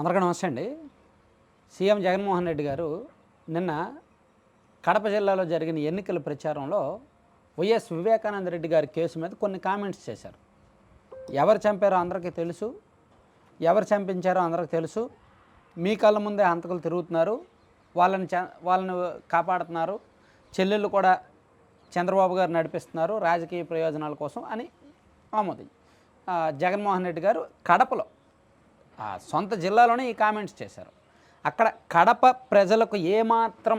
అందరికీ నమస్తే అండి. సీఎం జగన్మోహన్ రెడ్డి గారు నిన్న కడప జిల్లాలో జరిగిన ఎన్నికల ప్రచారంలో వైఎస్ వివేకానంద రెడ్డి గారి కేసు మీద కొన్ని కామెంట్స్ చేశారు. ఎవరు చంపారో అందరికీ తెలుసు. ఎవరు చంపించారో అందరికీ తెలుసు. మీ కళ్ళ ముందే హంతకులు తిరుగుతున్నారు. వాళ్ళని చ వాళ్ళని కాపాడుతున్నారు. చెల్లెళ్ళు కూడా చంద్రబాబు గారు నడిపిస్తున్నారు రాజకీయ ప్రయోజనాల కోసం అని ఆమోది. జగన్మోహన్ రెడ్డి గారు కడపలో సొంత జిల్లాలోనే ఈ కామెంట్స్ చేశారు. అక్కడ కడప ప్రజలకు ఏమాత్రం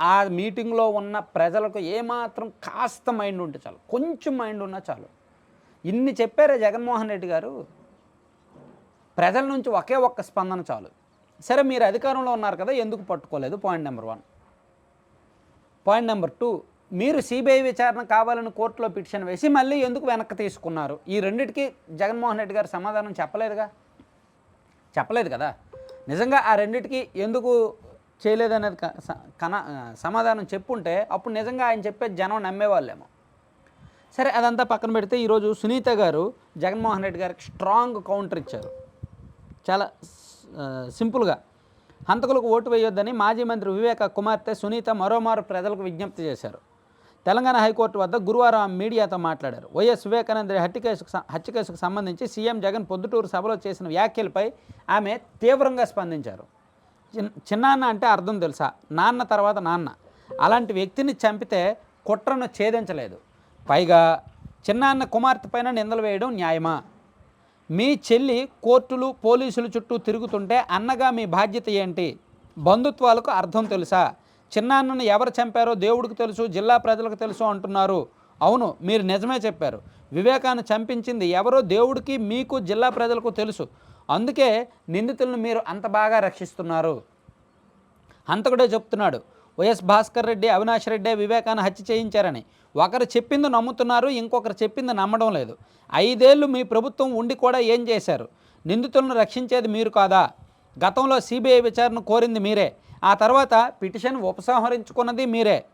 ఆ మీటింగ్లో ఉన్న ప్రజలకు ఏమాత్రం కాస్త మైండ్ ఉంటే చాలు. కొంచెం మైండ్ ఉన్నా చాలు. ఇన్ని చెప్పారే జగన్మోహన్ రెడ్డి గారు ప్రజల నుంచి ఒకే ఒక్క స్పందన చాలు. సరే మీరు అధికారంలో ఉన్నారు కదా ఎందుకు పట్టుకోలేదు? Point number one. Point number two మీరు సిబిఐ విచారణ కావాలని కోర్టులో పిటిషన్ వేసి మళ్ళీ ఎందుకు వెనక్కి తీసుకున్నారు? ఈ రెండింటికి జగన్మోహన్ రెడ్డి గారు సమాధానం చెప్పలేదుగా? చెప్పలేదు కదా. నిజంగా ఆ రెండిటికి ఎందుకు చేయలేదనేది స- కన సమాధానం చెప్పుంటే అప్పుడు నిజంగా ఆయన చెప్పే జనం నమ్మేవాళ్ళేమో. సరే అదంతా పక్కన పెడితే ఈరోజు సునీత గారు జగన్మోహన్ రెడ్డి గారికి స్ట్రాంగ్ కౌంటర్ ఇచ్చారు. చాలా సింపుల్గా. హంతకులకు ఓటు వేయొద్దని మాజీ మంత్రి వివేక కుమార్తె సునీత మరోమారు ప్రజలకు విజ్ఞప్తి చేశారు. తెలంగాణ హైకోర్టు వద్ద గురువారం ఆమె మీడియాతో మాట్లాడారు. వైఎస్ వివేకానంద హత్య కేసుకు హత్య కేసుకు సంబంధించి సీఎం జగన్ పొద్దుటూరు సభలో చేసిన వ్యాఖ్యలపై ఆమె తీవ్రంగా స్పందించారు. చిన్నాన్న అంటే అర్థం తెలుసా? నాన్న తర్వాత నాన్న. అలాంటి వ్యక్తిని చంపితే కుట్రను ఛేదించలేదు. పైగా చిన్నాన్న కుమార్తె పైన నిందలు వేయడం న్యాయమా? మీ చెల్లి కోర్టులు పోలీసులు చుట్టూ తిరుగుతుంటే అన్నగా మీ బాధ్యత ఏంటి? బంధుత్వాలకు అర్థం తెలుసా? చిన్నాన్నను ఎవరు చంపారో దేవుడికి తెలుసు జిల్లా ప్రజలకు తెలుసు అంటున్నారు. అవును మీరు నిజమే చెప్పారు. వివేకాన్ని చంపించింది ఎవరో దేవుడికి మీకు జిల్లా ప్రజలకు తెలుసు. అందుకే నిందితులను మీరు అంత బాగా రక్షిస్తున్నారు. హంతకుడే చెప్తున్నాడు వైఎస్ భాస్కర్ రెడ్డి అవినాష్ రెడ్డి వివేకాన్ని హత్య చేయించారని. ఒకరు చెప్పింది నమ్ముతున్నారు ఇంకొకరు చెప్పింది నమ్మడం లేదు. ఐదేళ్ళు మీ ప్రభుత్వం ఉండి కూడా ఏం చేశారు? నిందితులను రక్షించేది మీరు కాదా? గతంలో సిబిఐ విచారణ కోరింది మీరే. ఆ తర్వాత పిటిషన్ ఉపసంహరించుకున్నది మీరే.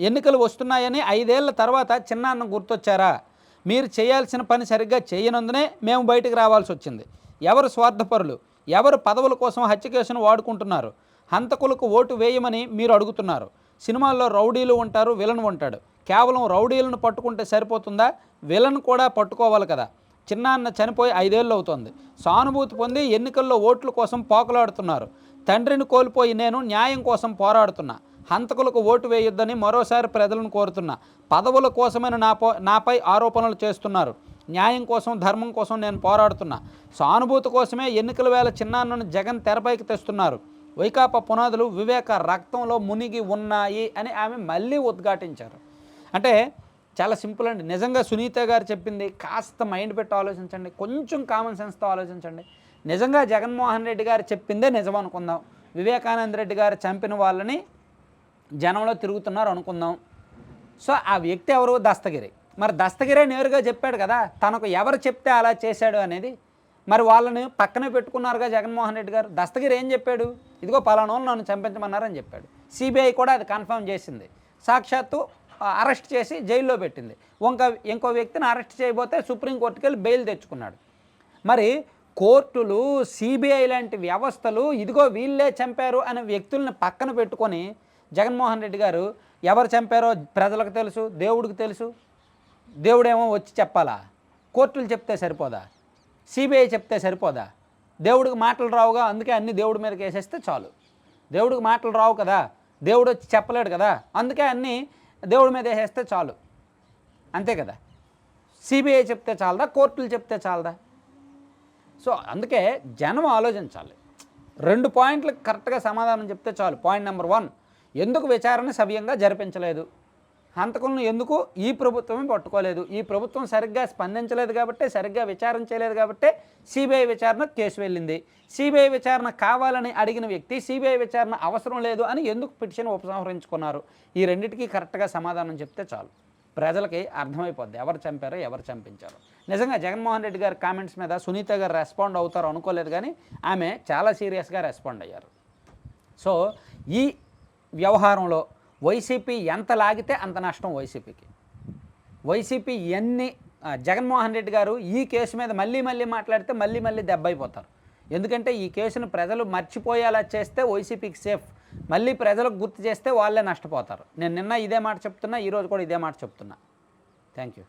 ఎన్నికలు వస్తున్నాయని ఐదేళ్ళ తర్వాత చిన్నాన్న గుర్తొచ్చారా? మీరు చేయాల్సిన పని సరిగ్గా చేయనందునే మేము బయటకు రావాల్సి వచ్చింది. ఎవరు స్వార్థపరులు? ఎవరు పదవుల కోసం హత్య కేసును వాడుకుంటున్నారు? హంతకులకు ఓటు వేయమని మీరు అడుగుతున్నారు. సినిమాల్లో రౌడీలు ఉంటారు విలన్ ఉంటాడు. కేవలం రౌడీలను పట్టుకుంటే సరిపోతుందా? విలన్ కూడా పట్టుకోవాలి కదా. చిన్నాన్న చనిపోయి ఐదేళ్ళు అవుతోంది సానుభూతి పొంది ఎన్నికల్లో ఓట్ల కోసం పోకలాడుతున్నారు. తండ్రిని కోల్పోయి నేను న్యాయం కోసం పోరాడుతున్నా. హంతకులకు ఓటు వేయొద్దని మరోసారి ప్రజలను కోరుతున్నా. పదవుల కోసమైన నాపో నాపై ఆరోపణలు చేస్తున్నారు. న్యాయం కోసం ధర్మం కోసం నేను పోరాడుతున్నా. సానుభూతి కోసమే ఎన్నికల వేళ చిన్నాన్నను జగన్ తెరపైకి తెస్తున్నారు. వైకాపా పునాదులు వివేక రక్తంలో మునిగి ఉన్నాయి అని ఆమె మళ్ళీ ఉద్ఘాటించారు. అంటే చాలా సింపుల్ అండి. నిజంగా సునీత గారు చెప్పింది కాస్త మైండ్ పెట్టి ఆలోచించండి. కొంచెం కామన్ సెన్స్తో ఆలోచించండి. నిజంగా జగన్మోహన్ రెడ్డి గారు చెప్పిందే నిజం అనుకుందాం. వివేకానంద రెడ్డి గారు చంపిన వాళ్ళని జనంలో తిరుగుతున్నారు అనుకుందాం. సో ఆ వ్యక్తి ఎవరు? దస్తగిరి. మరి దస్తగిరే నేరుగా చెప్పాడు కదా తనకు ఎవరు చెప్తే అలా చేశాడు అనేది. మరి వాళ్ళని పక్కనే పెట్టుకున్నారుగా జగన్మోహన్ రెడ్డి గారు. దస్తగిరి ఏం చెప్పాడు? ఇదిగో పలానోళ్ళు నన్ను చంపించమన్నారని చెప్పాడు. సిబిఐ కూడా అది కన్ఫర్మ్ చేసింది. సాక్షాత్తు అరెస్ట్ చేసి జైల్లో పెట్టింది. ఇంక ఇంకో వ్యక్తిని అరెస్ట్ చేయబోతే సుప్రీంకోర్టుకి వెళ్ళి బెయిల్ తెచ్చుకున్నాడు. మరి కోర్టులు సిబిఐ లాంటి వ్యవస్థలు ఇదిగో వీళ్ళే చంపారు అనే వ్యక్తుల్ని పక్కన పెట్టుకొని జగన్మోహన్ రెడ్డి గారు ఎవరు చంపారో ప్రజలకు తెలుసు దేవుడికి తెలుసు. దేవుడేమో వచ్చి చెప్పాలా? కోర్టులు చెప్తే సరిపోదా? సిబిఐ చెప్తే సరిపోదా? దేవుడికి మాటలు రావుగా అందుకే అన్ని దేవుడి మీదకి వేసేస్తే చాలు. దేవుడికి మాటలు రావు కదా? దేవుడు వచ్చి చెప్పలేడు కదా? అందుకే అన్నీ దేవుడి మీద వేసేస్తే చాలు. అంతే కదా. సిబిఐ చెప్తే చాలదా? కోర్టులు చెప్తే చాలదా? సో అందుకే జనం ఆలోచించాలి. రెండు పాయింట్లు కరెక్ట్గా సమాధానం చెప్తే చాలు. పాయింట్ నెంబర్ వన్ ఎందుకు విచారణ సవ్యంగా జరిపించలేదు? హంతకులను ఎందుకు ఈ ప్రభుత్వమే పట్టుకోలేదు? ఈ ప్రభుత్వం సరిగ్గా స్పందించలేదు కాబట్టి సరిగ్గా విచారణ చేయలేదు కాబట్టి సిబిఐ విచారణ కేసు వెళ్ళింది. సిబిఐ విచారణ కావాలని అడిగిన వ్యక్తి సిబిఐ విచారణ అవసరం లేదు అని ఎందుకు పిటిషన్ ఉపసంహరించుకున్నారు? ఈ రెండింటికి కరెక్ట్గా సమాధానం చెప్తే చాలు. ప్రజలకి అర్థమైపోద్ది. ఎవరు చంపారో ఎవరు చంపించారు. నిజంగా జగన్మోహన్ రెడ్డి గారి కామెంట్స్ మీద సునీత గారు రెస్పాండ్ అవుతారు అనుకోలేదు కానీ ఆమె చాలా సీరియస్గా రెస్పాండ్ అయ్యారు. సో ఈ వ్యవహారంలో వైసీపీ ఎంత లాగితే అంత నష్టం వైసీపీకి. వైసీపీ ఎన్ని జగన్మోహన్ రెడ్డి గారు ఈ కేసు మీద మళ్ళీ మళ్ళీ మాట్లాడితే మళ్ళీ మళ్ళీ దెబ్బ అయిపోతారు. ఎందుకంటే ఈ కేసును ప్రజలు మర్చిపోయేలా చేస్తే వైసీపీకి సేఫ్. మళ్ళీ ప్రజలకు గుర్తు చేస్తే వాళ్ళే నష్టపోతారు. నేను నిన్న ఇదే మాట చెప్తున్నా ఈరోజు కూడా ఇదే మాట చెప్తున్నా. Thank you